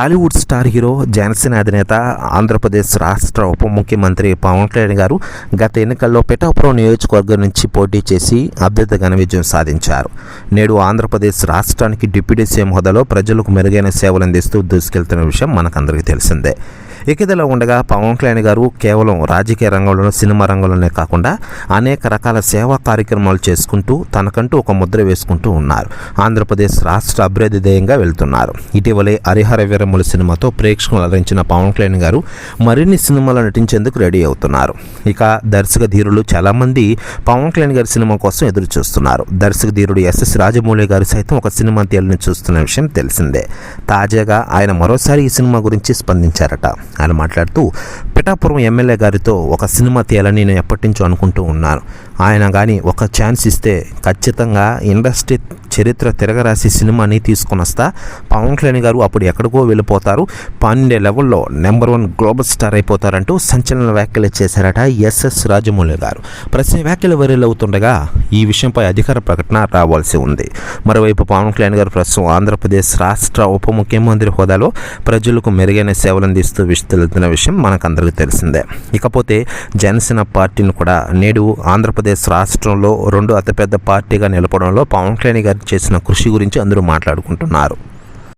Tollywood star hero Janasena అధినేత ఆంధ్రప్రదేశ్ రాష్ట్ర ఉప ముఖ్యమంత్రి పవన్ కళ్యాణ్ గారు గత ఎన్నికల్లో పిఠాపురం నియోజకవర్గం నుంచి పోటీ చేసి అభ్యర్థి ఘన విజయం సాధించారు. నేడు ఆంధ్రప్రదేశ్ రాష్ట్రానికి డిప్యూటీ సీఎం హోదాలో ప్రజలకు మెరుగైన సేవలు అందిస్తూ దూసుకెళ్తున్న విషయం మనకందరికీ తెలిసిందే. ఇకదలా ఉండగా పవన్ కళ్యాణ్ గారు కేవలం రాజకీయ రంగంలోనూ సినిమా రంగంలోనే కాకుండా అనేక రకాల సేవా కార్యక్రమాలు చేసుకుంటూ తనకంటూ ఒక ముద్ర వేసుకుంటూ ఉన్నారు. ఆంధ్రప్రదేశ్ రాష్ట్ర అభివృద్ధి ధ్యేయంగా వెళ్తున్నారు. ఇటీవలే హరిహర తమ్ముడు సినిమాతో ప్రేక్షకులు అలరించిన పవన్ కళ్యాణ్ గారు మరిన్ని సినిమాలు నటించేందుకు రెడీ అవుతున్నారు. ఇక దర్శక ధీరులు చాలామంది పవన్ కళ్యాణ్ గారి సినిమా కోసం ఎదురు చూస్తున్నారు. దర్శక ధీరుడు ఎస్ఎస్ రాజమౌళి గారు సైతం ఒక సినిమా తీయాలని చూస్తున్న విషయం తెలిసిందే. తాజాగా ఆయన మరోసారి ఈ సినిమా గురించి స్పందించారట. ఆయన మాట్లాడుతూ పిఠాపురం ఎమ్మెల్యే గారితో ఒక సినిమా తీయాలని నేను ఎప్పటి నుంచో అనుకుంటూ ఉన్నాను. ఆయన కానీ ఒక ఛాన్స్ ఇస్తే ఖచ్చితంగా ఇండస్ట్రీ చరిత్ర తిరగరాసి సినిమాని తీసుకొని వస్తా. పవన్ కళ్యాణ్ గారు అప్పుడు ఎక్కడికో వెళ్ళిపోతారు. పన్నెండే లెవెల్లో నెంబర్ వన్ గ్లోబల్ స్టార్ అయిపోతారంటూ సంచలన వ్యాఖ్యలు చేశారట ఎస్ఎస్ రాజమౌళి గారు. ప్రశ్న వ్యాఖ్యలు వైరల్ అవుతుండగా ఈ విషయంపై అధికార ప్రకటన రావాల్సి ఉంది. మరోవైపు పవన్ కళ్యాణ్ గారు ప్రస్తుతం ఆంధ్రప్రదేశ్ రాష్ట్ర ఉప ముఖ్యమంత్రి హోదాలో ప్రజలకు మెరుగైన సేవలు అందిస్తూ విస్తరిస్తున్న విషయం మనకందరికీ తెలిసిందే. ఇకపోతే జనసేన పార్టీని కూడా నేడు ఆంధ్రప్రదేశ్ ఆంధ్రప్రదేశ్ రాష్ట్రంలో రెండు అతిపెద్ద పార్టీగా నిలపడంలో పవన్ కళ్యాణ్ గారు చేసిన కృషి గురించి అందరూ మాట్లాడుకుంటున్నారు.